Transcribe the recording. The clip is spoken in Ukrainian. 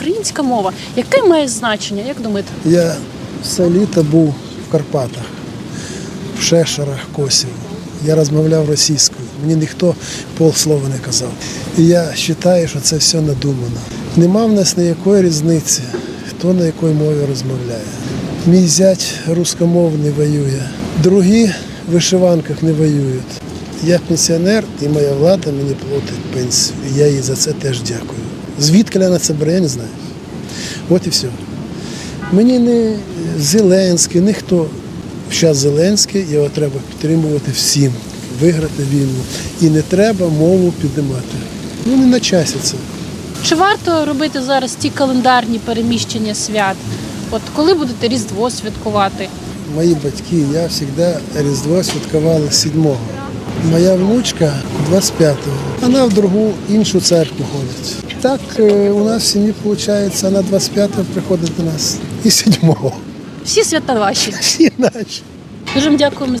українська мова. Яке має значення? Як думаєте? Я все літо був в Карпатах, в Шешерах, Косів. Я розмовляв російською. Мені ніхто полслова не казав. І я вважаю, що це все надумано. Нема в нас ніякої різниці, хто на якій мові розмовляє. Мій зять рускомовний воює, другі в вишиванках не воюють. Я пенсіонер і моя влада мені платить пенсію. Я їй за це теж дякую. Звідки вона це бере, я не знаю. От і все. Мені не Зеленський, ніхто. Зараз Зеленський, його треба підтримувати всім, виграти війну. І не треба мову піднімати. Ну не на часі це. Чи варто робити зараз ті календарні переміщення свят? От коли будете Різдво святкувати? Мої батьки, я завжди Різдво святкували 7-го. Моя внучка 25-го. Вона в другу іншу церкву ходить. Так е, у нас в сім'ї виходить, на 25-го приходить до нас і 7-го. Всі свята ваші. Всі наші. Дуже дякуємо